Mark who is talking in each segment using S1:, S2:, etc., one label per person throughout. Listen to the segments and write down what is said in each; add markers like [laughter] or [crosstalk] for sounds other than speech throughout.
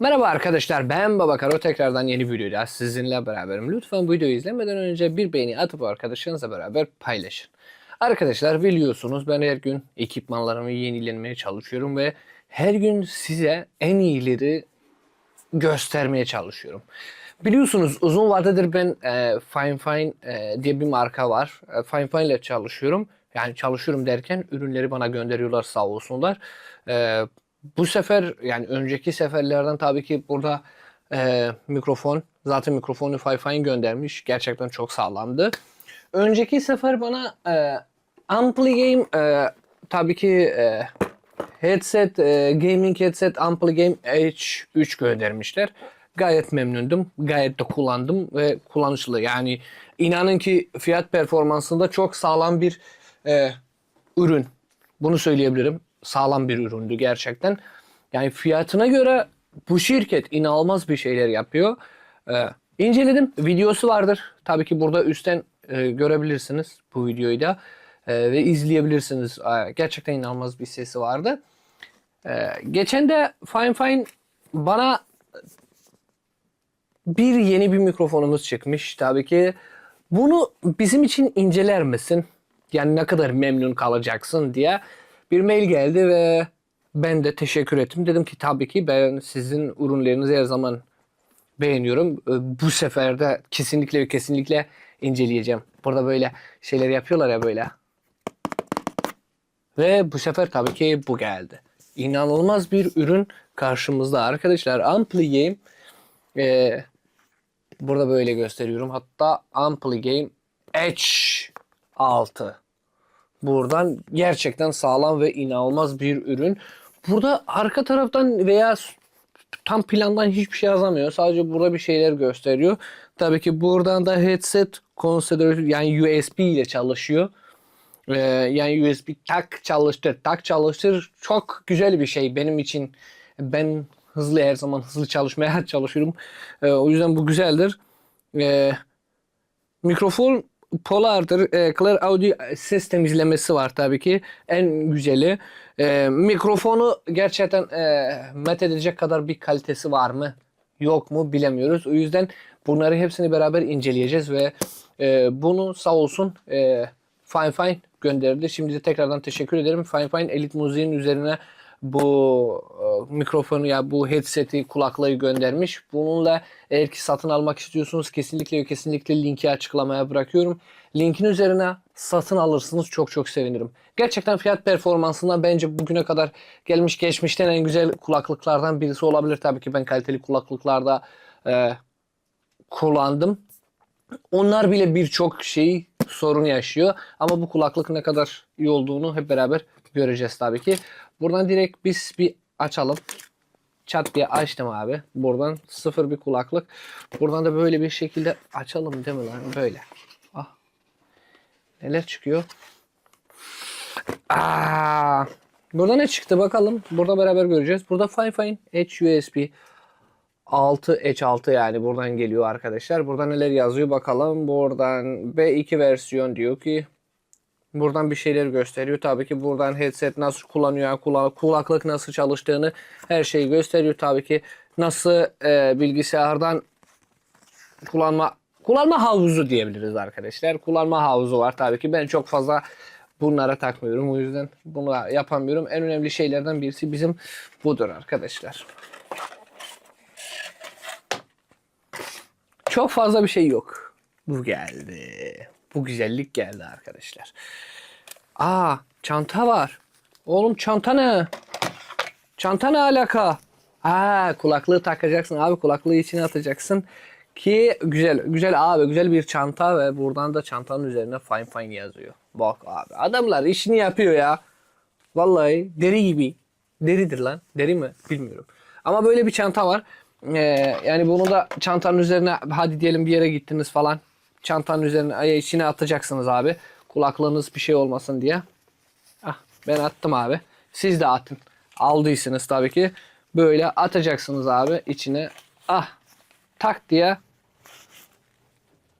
S1: Merhaba arkadaşlar ben Baba Karo tekrardan yeni bir videoyla sizinle beraberim. Lütfen videoyu izlemeden önce bir beğeni atıp arkadaşlarınızla beraber paylaşın. Arkadaşlar biliyorsunuz ben her gün ekipmanlarımı yenilemeye çalışıyorum ve her gün size en iyileri göstermeye çalışıyorum. Biliyorsunuz uzun vadedir ben e, Fine Fine e, diye bir marka var. E, Fine Fine ile çalışıyorum. Yani çalışıyorum derken ürünleri bana gönderiyorlar sağ olsunlar. E, bu sefer yani önceki seferlerden tabii ki burada e, mikrofon zaten mikrofonu Fine Fine göndermiş. Gerçekten çok sağlamdı. Önceki sefer bana e, Ampli Game e, tabii ki e, headset, e, gaming headset Ampli Game H3 göndermişler. Gayet memnundum. Gayet de kullandım ve kullanışlı. Yani inanın ki fiyat performansında çok sağlam bir e, ürün. Bunu söyleyebilirim. Sağlam bir üründü gerçekten. Yani fiyatına göre bu şirket inanılmaz bir şeyler yapıyor. E, inceledim. Videosu vardır. Tabii ki burada üstten e, görebilirsiniz bu videoyu da. E, ve izleyebilirsiniz. E, gerçekten inanılmaz bir sesi vardı. Ee, geçen de Fine Fine bana bir yeni bir mikrofonumuz çıkmış tabii ki. Bunu bizim için inceler misin? Yani ne kadar memnun kalacaksın diye bir mail geldi ve ben de teşekkür ettim. Dedim ki tabii ki ben sizin ürünlerinizi her zaman beğeniyorum. Bu sefer de kesinlikle ve kesinlikle inceleyeceğim. Burada böyle şeyler yapıyorlar ya böyle. Ve bu sefer tabii ki bu geldi. İnanılmaz bir ürün karşımızda arkadaşlar. Ampli Game e, burada böyle gösteriyorum. Hatta Ampli Game H6. Buradan gerçekten sağlam ve inanılmaz bir ürün. Burada arka taraftan veya tam plandan hiçbir şey yazamıyor. Sadece burada bir şeyler gösteriyor. Tabii ki buradan da headset consider yani USB ile çalışıyor. Ee, yani USB tak çalıştır, tak çalıştır çok güzel bir şey benim için. Ben hızlı her zaman hızlı çalışmaya [laughs] çalışıyorum. Ee, o yüzden bu güzeldir. Ee, mikrofon Polar'dır. Ee, Clear Audio ses temizlemesi var tabii ki. En güzeli. Ee, mikrofonu gerçekten e, met edecek kadar bir kalitesi var mı? Yok mu bilemiyoruz. O yüzden bunları hepsini beraber inceleyeceğiz ve e, bunu sağ olsun e, Fine Fine gönderdi. Şimdi de tekrardan teşekkür ederim. Fine Fine Elite Müziğin üzerine bu e, mikrofonu ya bu headset'i kulaklığı göndermiş. Bununla eğer ki satın almak istiyorsunuz kesinlikle kesinlikle linki açıklamaya bırakıyorum. Linkin üzerine satın alırsınız çok çok sevinirim. Gerçekten fiyat performansından bence bugüne kadar gelmiş geçmişten en güzel kulaklıklardan birisi olabilir. Tabii ki ben kaliteli kulaklıklarda e, kullandım. Onlar bile birçok şey sorun yaşıyor. Ama bu kulaklık ne kadar iyi olduğunu hep beraber göreceğiz tabii ki. Buradan direkt biz bir açalım. Çat diye açtım abi. Buradan sıfır bir kulaklık. Buradan da böyle bir şekilde açalım değil mi lan? Böyle. Ah. Neler çıkıyor? Aa. Burada ne çıktı bakalım. Burada beraber göreceğiz. Burada Fine H USB 6 H6 yani buradan geliyor arkadaşlar. Burada neler yazıyor bakalım. Buradan B2 versiyon diyor ki buradan bir şeyler gösteriyor. Tabii ki buradan headset nasıl kullanıyor, kula- kulaklık nasıl çalıştığını her şeyi gösteriyor. Tabii ki nasıl e, bilgisayardan kullanma kullanma havuzu diyebiliriz arkadaşlar. Kullanma havuzu var tabii ki. Ben çok fazla bunlara takmıyorum. O yüzden bunu yapamıyorum. En önemli şeylerden birisi bizim budur arkadaşlar. Çok fazla bir şey yok. Bu geldi. Bu güzellik geldi arkadaşlar. Aa çanta var. Oğlum çanta ne? Çanta ne alaka? Ha kulaklığı takacaksın abi kulaklığı içine atacaksın ki güzel güzel abi güzel bir çanta ve buradan da çantanın üzerine fine fine yazıyor. Bak abi adamlar işini yapıyor ya. Vallahi deri gibi. Deridir lan. Deri mi? Bilmiyorum. Ama böyle bir çanta var. Ee, yani bunu da çantanın üzerine hadi diyelim bir yere gittiniz falan. Çantanın üzerine içine atacaksınız abi. Kulaklığınız bir şey olmasın diye. Ah, ben attım abi. Siz de atın. Aldıysanız tabii ki. Böyle atacaksınız abi içine. Ah tak diye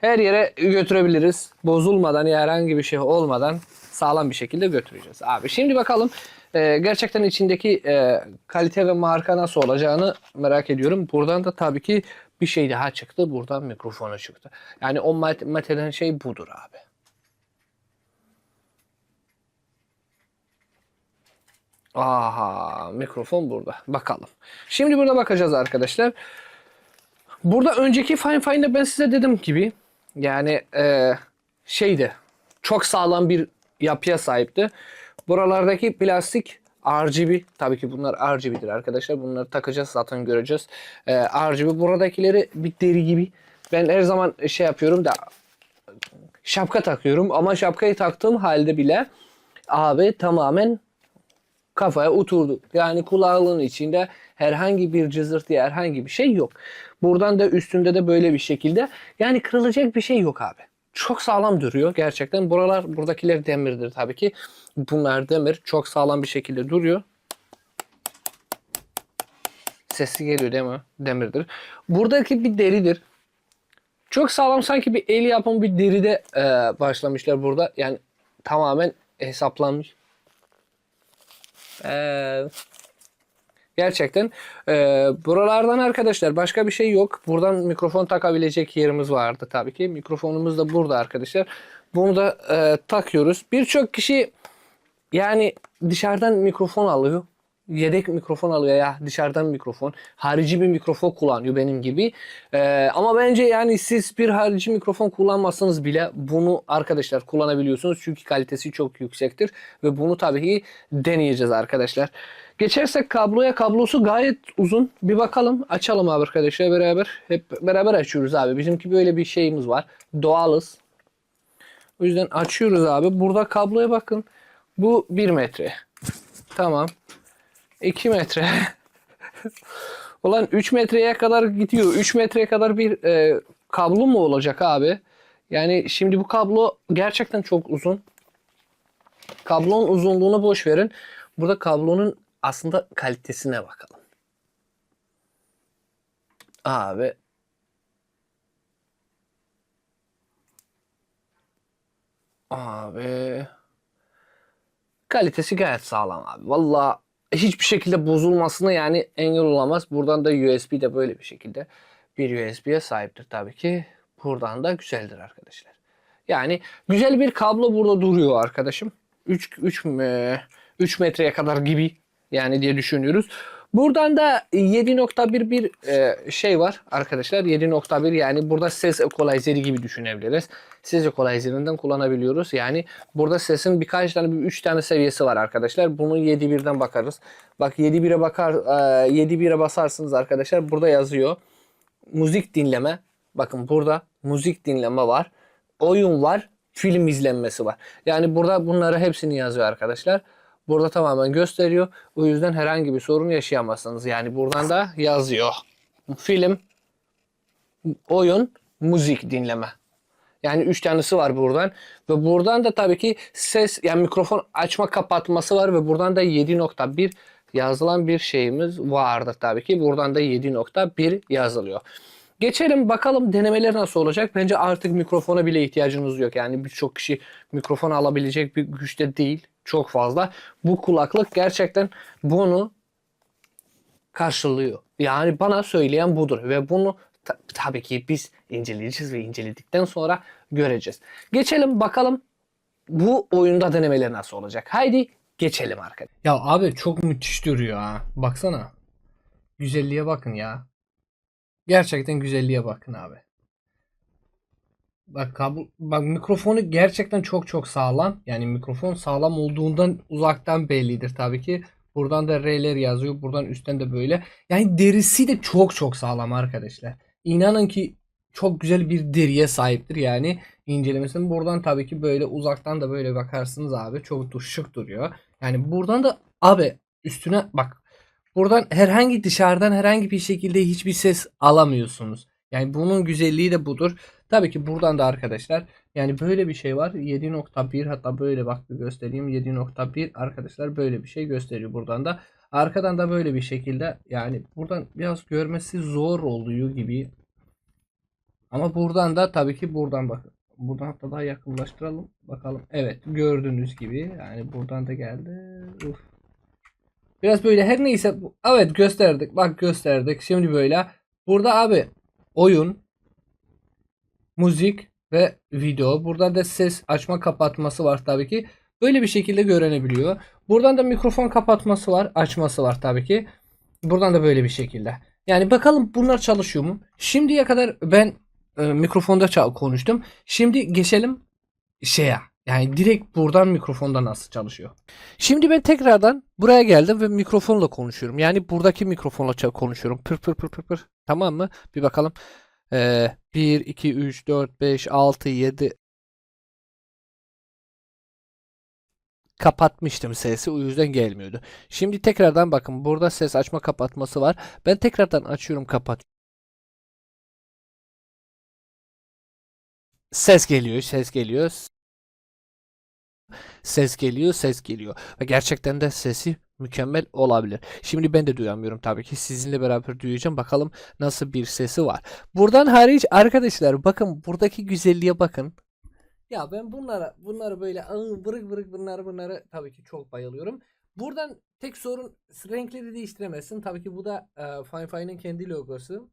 S1: her yere götürebiliriz. Bozulmadan ya herhangi bir şey olmadan sağlam bir şekilde götüreceğiz. Abi şimdi bakalım e, gerçekten içindeki e, kalite ve marka nasıl olacağını merak ediyorum. Buradan da tabii ki bir şey daha çıktı. Buradan mikrofonu çıktı. Yani o mat- maddeden şey budur abi. Aha mikrofon burada. Bakalım. Şimdi burada bakacağız arkadaşlar. Burada önceki Fine Fine'de ben size dedim gibi yani e, şeydi çok sağlam bir yapıya sahipti. Buralardaki plastik RGB tabii ki bunlar RGB'dir arkadaşlar. Bunları takacağız zaten göreceğiz. E, RGB buradakileri bir deri gibi. Ben her zaman şey yapıyorum da şapka takıyorum ama şapkayı taktığım halde bile abi tamamen kafaya oturdu. Yani kulaklığın içinde herhangi bir cızırtı, herhangi bir şey yok. Buradan da üstünde de böyle bir şekilde. Yani kırılacak bir şey yok abi. Çok sağlam duruyor gerçekten. Buralar buradakiler demirdir tabii ki. Bunlar demir. Çok sağlam bir şekilde duruyor. Sesi geliyor değil mi? Demirdir. Buradaki bir deridir. Çok sağlam sanki bir el yapımı bir deride e, başlamışlar burada. Yani tamamen hesaplanmış. Ee, gerçekten e, buralardan arkadaşlar başka bir şey yok. Buradan mikrofon takabilecek yerimiz vardı tabii ki. Mikrofonumuz da burada arkadaşlar. Bunu da e, takıyoruz. Birçok kişi yani dışarıdan mikrofon alıyor. Yedek mikrofon alıyor ya dışarıdan mikrofon. Harici bir mikrofon kullanıyor benim gibi. Ee, ama bence yani siz bir harici mikrofon kullanmasanız bile bunu arkadaşlar kullanabiliyorsunuz. Çünkü kalitesi çok yüksektir. Ve bunu tabii ki deneyeceğiz arkadaşlar. Geçersek kabloya kablosu gayet uzun. Bir bakalım açalım abi arkadaşlar beraber. Hep beraber açıyoruz abi. Bizimki böyle bir şeyimiz var. Doğalız. O yüzden açıyoruz abi. Burada kabloya bakın. Bu 1 metre. Tamam. 2 metre. [laughs] Ulan 3 metreye kadar gidiyor. 3 metreye kadar bir e, kablo mu olacak abi? Yani şimdi bu kablo gerçekten çok uzun. Kablonun uzunluğunu boş verin. Burada kablonun aslında kalitesine bakalım. Abi Abi kalitesi gayet sağlam abi. Valla hiçbir şekilde bozulmasına yani engel olamaz. Buradan da USB de böyle bir şekilde bir USB'ye sahiptir tabii ki. Buradan da güzeldir arkadaşlar. Yani güzel bir kablo burada duruyor arkadaşım. 3 3 3 metreye kadar gibi yani diye düşünüyoruz. Buradan da 7.1 bir e, şey var arkadaşlar. 7.1 yani burada ses equalizeri gibi düşünebiliriz. Ses equalizerinden kullanabiliyoruz. Yani burada sesin birkaç tane, bir 3 tane seviyesi var arkadaşlar. Bunu 7.1'den bakarız. Bak 7.1'e bakar, e, 7.1'e basarsınız arkadaşlar. Burada yazıyor. Müzik dinleme. Bakın burada müzik dinleme var. Oyun var. Film izlenmesi var. Yani burada bunları hepsini yazıyor arkadaşlar. Burada tamamen gösteriyor. O yüzden herhangi bir sorun yaşayamazsınız. Yani buradan da yazıyor. Film, oyun, müzik dinleme. Yani üç tanesi var buradan. Ve buradan da tabii ki ses yani mikrofon açma kapatması var ve buradan da 7.1 yazılan bir şeyimiz vardı tabii ki. Buradan da 7.1 yazılıyor. Geçelim bakalım denemeler nasıl olacak. Bence artık mikrofona bile ihtiyacınız yok. Yani birçok kişi mikrofon alabilecek bir güçte değil. Çok fazla. Bu kulaklık gerçekten bunu karşılıyor. Yani bana söyleyen budur ve bunu ta- tabii ki biz inceleyeceğiz ve inceledikten sonra göreceğiz. Geçelim bakalım bu oyunda denemeler nasıl olacak. Haydi geçelim arkadaşlar. Ya abi çok müthiş duruyor ha. Baksana. Güzelliğe bakın ya. Gerçekten güzelliğe bakın abi. Bak kablo, bak mikrofonu gerçekten çok çok sağlam. Yani mikrofon sağlam olduğundan uzaktan bellidir tabii ki. Buradan da R'ler yazıyor. Buradan üstten de böyle. Yani derisi de çok çok sağlam arkadaşlar. İnanın ki çok güzel bir deriye sahiptir yani incelemesinin. Buradan tabii ki böyle uzaktan da böyle bakarsınız abi. Çok da şık duruyor. Yani buradan da abi üstüne bak Buradan herhangi dışarıdan herhangi bir şekilde hiçbir ses alamıyorsunuz. Yani bunun güzelliği de budur. Tabii ki buradan da arkadaşlar yani böyle bir şey var. 7.1 hatta böyle bak bir göstereyim. 7.1 arkadaşlar böyle bir şey gösteriyor buradan da. Arkadan da böyle bir şekilde yani buradan biraz görmesi zor oluyor gibi. Ama buradan da tabii ki buradan bak. Buradan hatta daha yakınlaştıralım. Bakalım. Evet gördüğünüz gibi yani buradan da geldi. Uf. Biraz böyle her neyse evet gösterdik. Bak gösterdik. Şimdi böyle. Burada abi oyun, müzik ve video. Burada da ses açma kapatması var tabii ki. Böyle bir şekilde görünebiliyor. Buradan da mikrofon kapatması var, açması var tabii ki. Buradan da böyle bir şekilde. Yani bakalım bunlar çalışıyor mu? Şimdiye kadar ben e, mikrofonda konuştum. Şimdi geçelim şeye. Yani direkt buradan mikrofonda nasıl çalışıyor? Şimdi ben tekrardan buraya geldim ve mikrofonla konuşuyorum. Yani buradaki mikrofonla konuşuyorum. Pır pır pır pır pır. Tamam mı? Bir bakalım. Ee, 1, 2, 3, 4, 5, 6, 7. Kapatmıştım sesi. O yüzden gelmiyordu. Şimdi tekrardan bakın. Burada ses açma kapatması var. Ben tekrardan açıyorum kapat. Ses geliyor, ses geliyor. Ses geliyor, ses geliyor. Ve gerçekten de sesi mükemmel olabilir. Şimdi ben de duyamıyorum tabii ki. Sizinle beraber duyacağım. Bakalım nasıl bir sesi var. Buradan hariç arkadaşlar bakın buradaki güzelliğe bakın. Ya ben bunlara bunları böyle ıı, vırık vırık bunları bunları tabii ki çok bayılıyorum. Buradan tek sorun renkleri değiştiremezsin. Tabii ki bu da e, Fine Fine'in kendi logosu.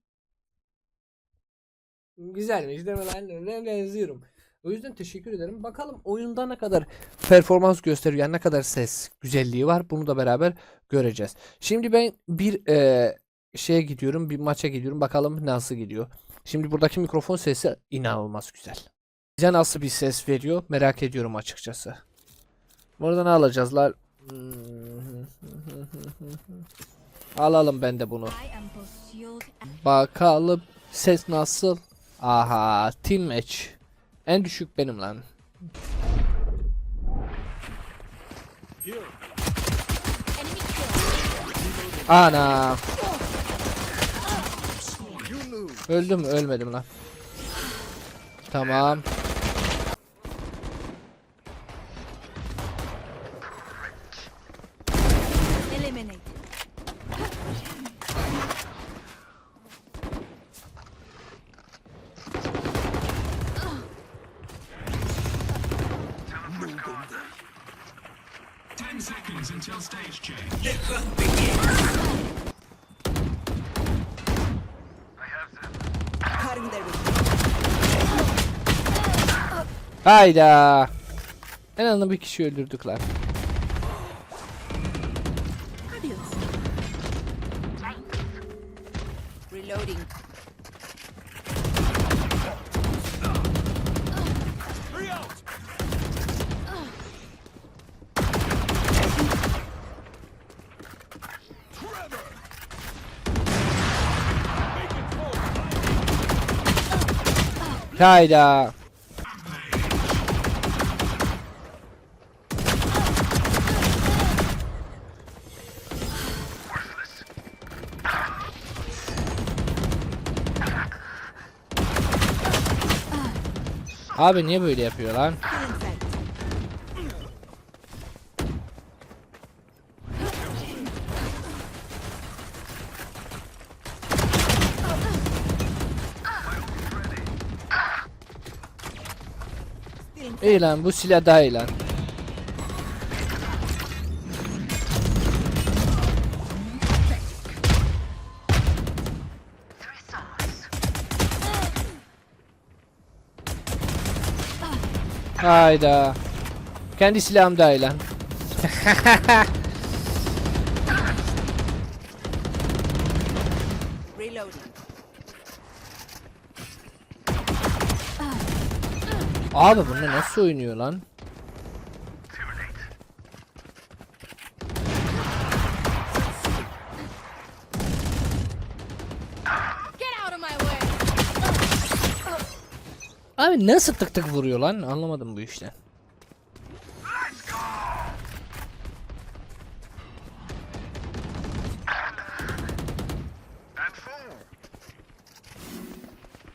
S1: Güzelmiş değil mi lan? Ben benziyorum. O yüzden teşekkür ederim. Bakalım oyunda ne kadar performans gösteriyor, yani ne kadar ses güzelliği var. Bunu da beraber göreceğiz. Şimdi ben bir e, şeye gidiyorum, bir maça gidiyorum. Bakalım nasıl gidiyor. Şimdi buradaki mikrofon sesi inanılmaz güzel. Bize nasıl bir ses veriyor merak ediyorum açıkçası. Buradan alacağızlar. [laughs] Alalım ben de bunu. Bakalım ses nasıl? Aha, team match. En düşük benim lan. Ana. Öldüm ölmedim lan. Tamam. Hayda. En azından bir kişi öldürdük lan.
S2: Reloading.
S1: Hayda. Abi niye böyle yapıyor lan? İyi lan bu silah daha lan. Hayda. Kendi silahım daha lan. [laughs]
S2: Reloading.
S1: Abi bunu nasıl oynuyor lan? Abi nasıl tık tık vuruyor lan? Anlamadım bu işten.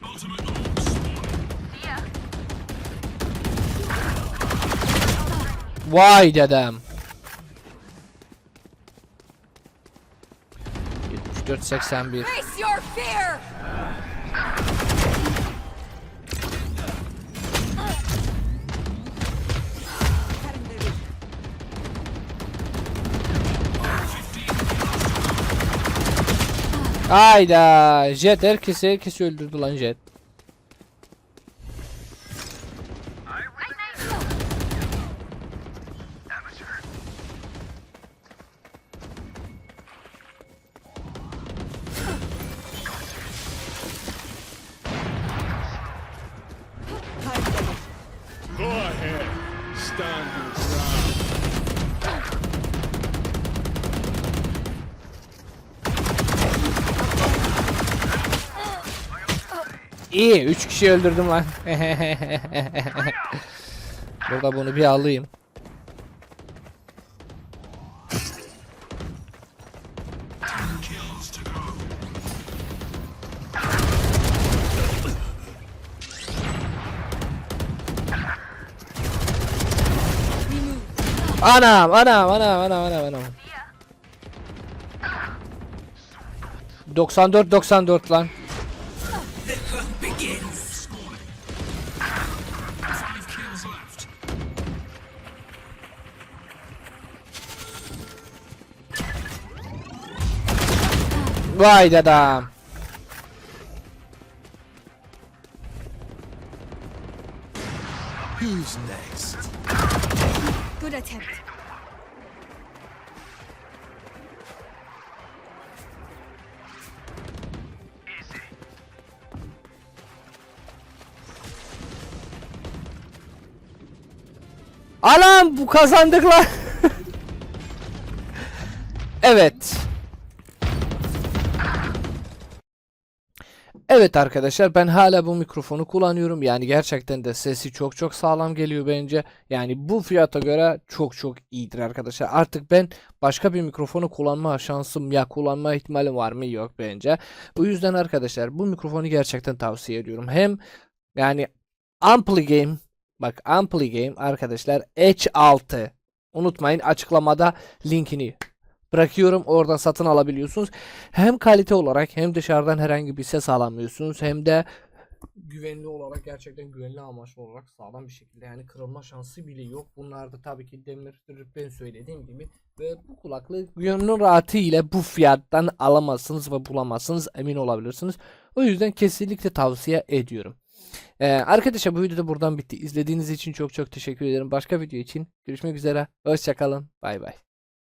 S3: Ultimate
S1: Vay dedem.
S2: 74-81
S1: Hayda Jet herkesi herkesi öldürdü lan Jet. İyi 3 kişi öldürdüm lan. [laughs] Burada bunu bir alayım. Anam anam anam anam anam anam. 94 94 lan.
S3: Five kills left.
S1: Vay dadam.
S3: Who's next?
S2: Good attempt.
S1: Anam bu kazandık lan. evet. Evet arkadaşlar ben hala bu mikrofonu kullanıyorum. Yani gerçekten de sesi çok çok sağlam geliyor bence. Yani bu fiyata göre çok çok iyidir arkadaşlar. Artık ben başka bir mikrofonu kullanma şansım ya kullanma ihtimalim var mı yok bence. Bu yüzden arkadaşlar bu mikrofonu gerçekten tavsiye ediyorum. Hem yani Ampli Game bak Ampli Game arkadaşlar H6 unutmayın açıklamada linkini bırakıyorum. Oradan satın alabiliyorsunuz. Hem kalite olarak hem dışarıdan herhangi bir ses alamıyorsunuz hem de güvenli olarak gerçekten güvenli amaçlı olarak sağlam bir şekilde yani kırılma şansı bile yok. Bunlar da tabii ki demirdir ben söylediğim gibi ve bu kulaklığı gönül rahatı ile bu fiyattan alamazsınız ve bulamazsınız emin olabilirsiniz. O yüzden kesinlikle tavsiye ediyorum. Ee, arkadaşlar bu video da buradan bitti. İzlediğiniz için çok çok teşekkür ederim. Başka video için görüşmek üzere. Hoşçakalın. Bay bay.